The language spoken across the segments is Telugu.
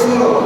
భారతదేశంలో మనందరం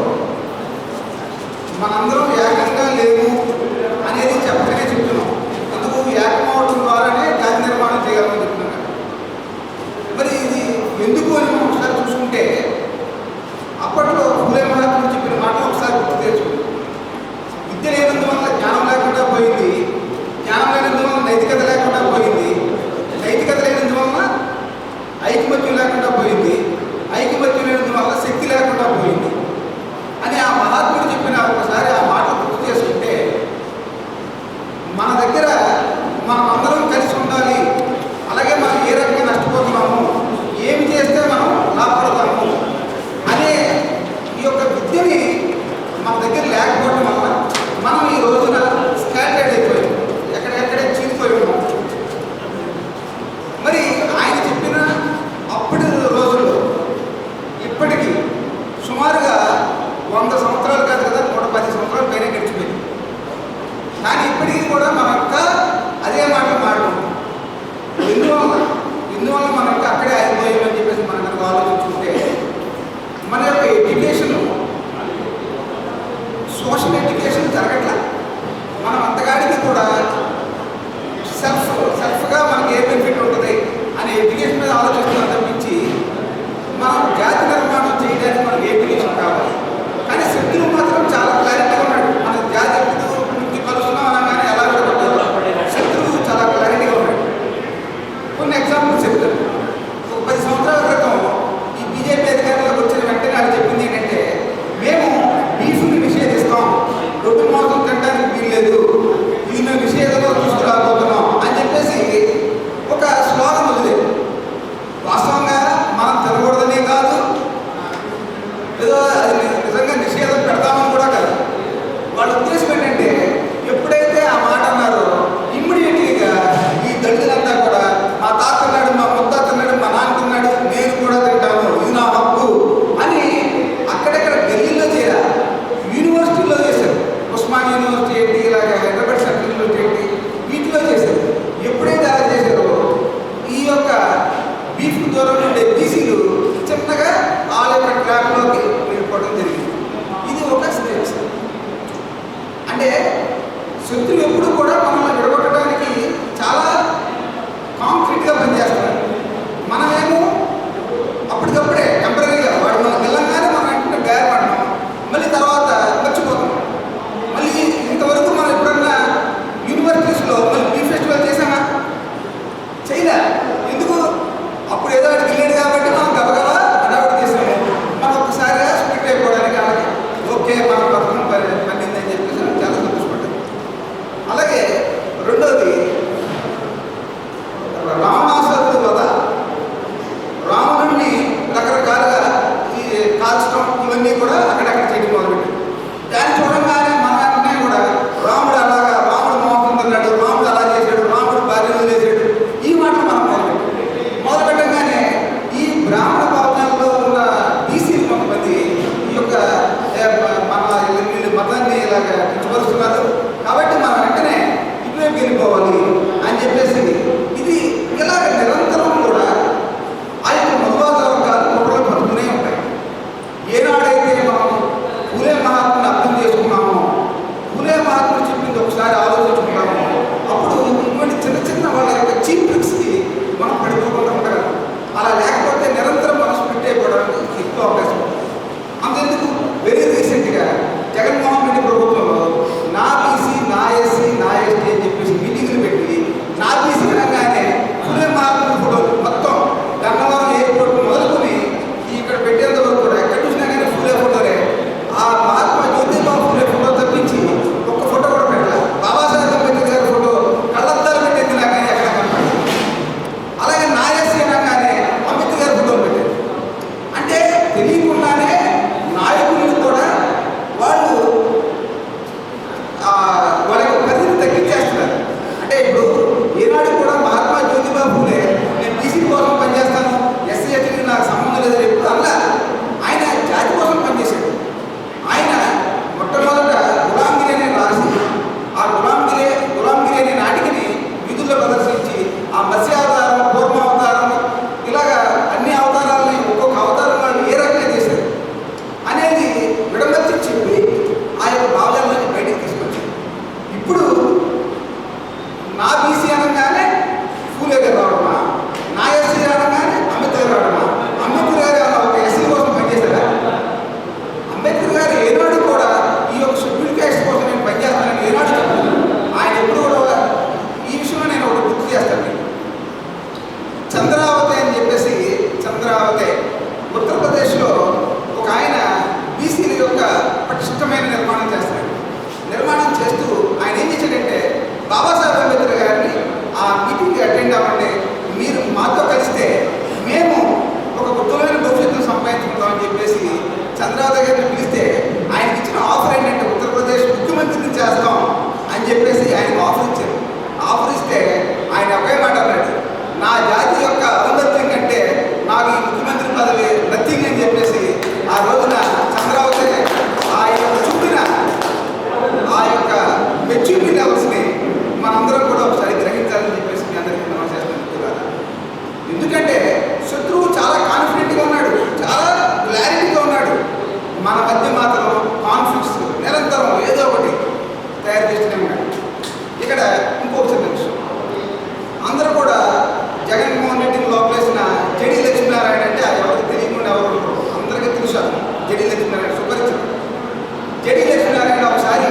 జడి లక్ష్మీనారాయణ ఒకసారి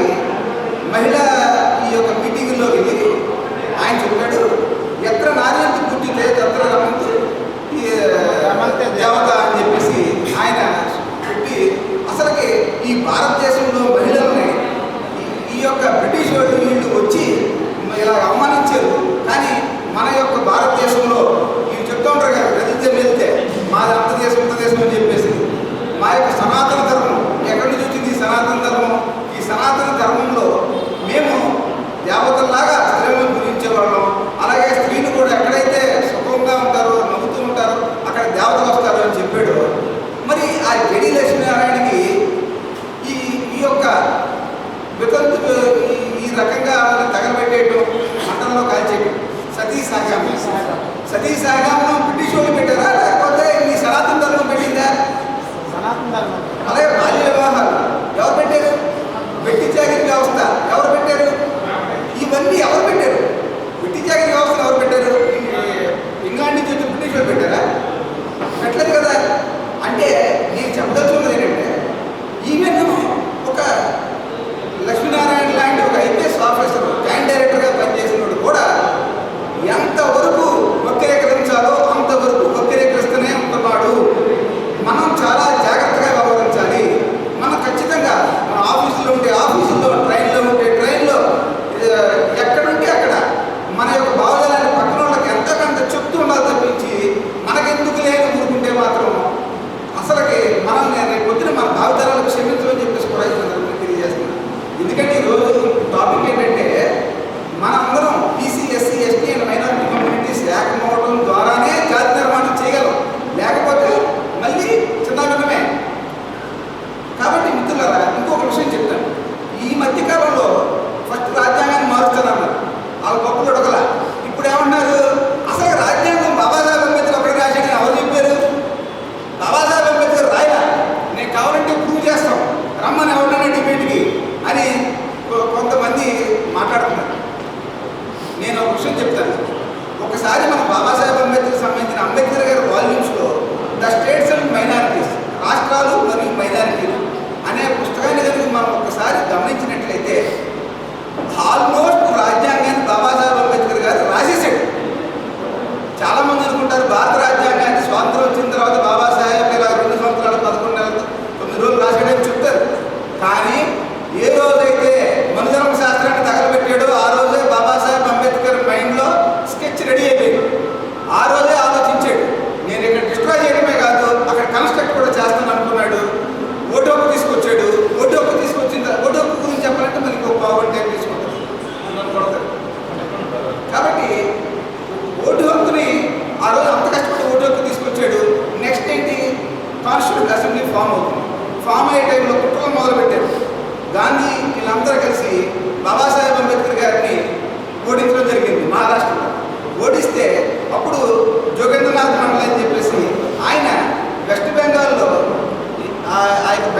మహిళ ఈ యొక్క మీటింగ్లో వెళ్ళి ఆయన చెప్పాడు ఎత్ర నారాయణ పూర్తితే ఎత్ర రమంతి దేవత అని చెప్పేసి ఆయన చెప్పి అసలుకి ఈ భారతదేశంలో మహిళల్ని ఈ యొక్క బ్రిటిష్ వాళ్ళు వీళ్ళు వచ్చి ఇలా అవమానించారు. కానీ మన యొక్క భారతదేశంలో ఈ చెప్తూ ఉంటారు కదా వెళ్తే వెళ్తే మాది అంత దేశం ఇంత దేశం అని చెప్పేసి మా యొక్క సనాతన Tadi.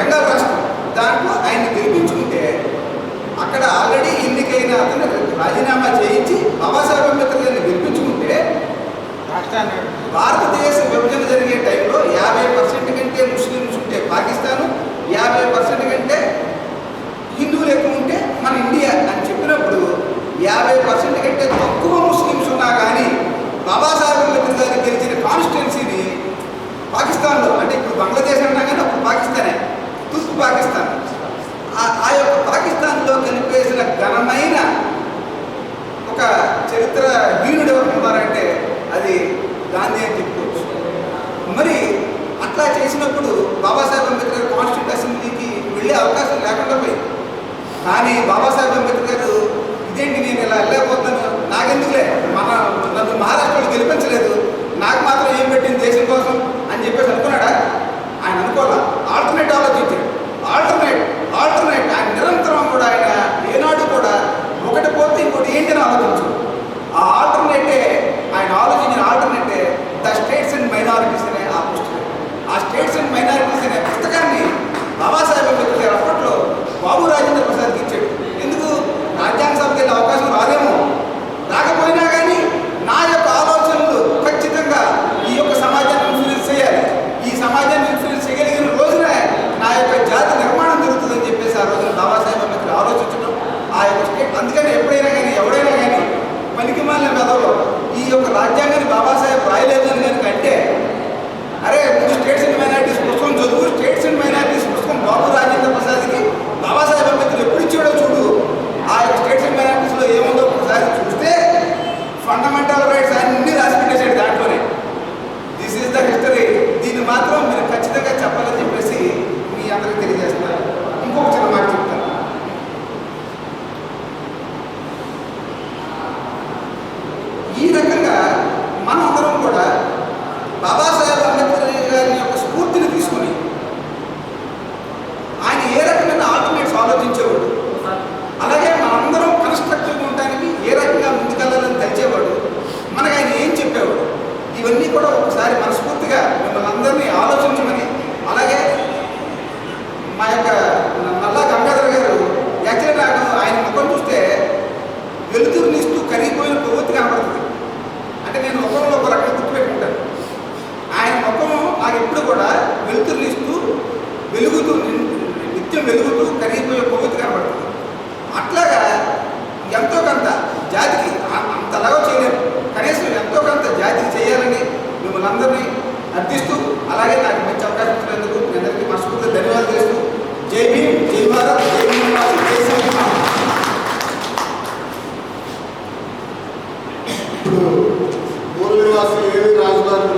బెంగాల్ రాష్ట్రం దాంట్లో ఆయన్ని గెలిపించుకుంటే అక్కడ ఆల్రెడీ ఎన్నికైన అతను రాజీనామా చేయించి బాబాసాహెబ్ అంబేద్కర్ గారిని గెలిపించుకుంటే భారతదేశ విభజన జరిగే టైంలో యాభై పర్సెంట్ కంటే ముస్లింస్ ఉంటే పాకిస్తాను యాభై పర్సెంట్ కంటే అట్లా చేసినప్పుడు బాబాసాహెబ్ అంబేద్కర్ కాన్స్టిట్యూట్ అసెంబ్లీకి వెళ్ళే అవకాశం లేకుండా పోయింది. కానీ బాబాసాహెబ్ అంబేద్కర్ గారు ఇదేంటి నేను ఇలా వెళ్ళకపోతాను నాకెందుకులే? మన నన్ను మహారాష్ట్రలో గెలిపించలేదు. నాకు మాత్రం ఏం పెట్టింది దేశం కోసం? అని చెప్పేసి అనుకున్నాడా? ఆయన అనుకోవాలా? ఆల్టర్నేట్ ఆలోచించి ఆల్టర్నేట్ ఆల్టర్నేట్ ఆయన నిరంతరం కూడా ఆయన ఏనాడు కూడా ఒకటి పోతే ఇంకోటి ఏంటి అని ఆలోచించాడు 24 చుట్టూ ఖరీదు కొవ్వొత్తు కనబడుతుంది. అట్లాగా ఎంతో కొంత జాతికి అంతలాగా చేయలేము. కనీసం ఎంతో కొంత జాతికి చేయాలని మిమ్మల్ని అందరినీ అర్థిస్తూ అలాగే నాకు మంచి అవకాశం ఇచ్చినందుకు మీ అందరికీ మనస్ఫూర్తి ధన్యవాదాలు చేస్తూ జై భీమ్ జై భారత్ జై ఇప్పుడు మూల నివాసులు ఏమి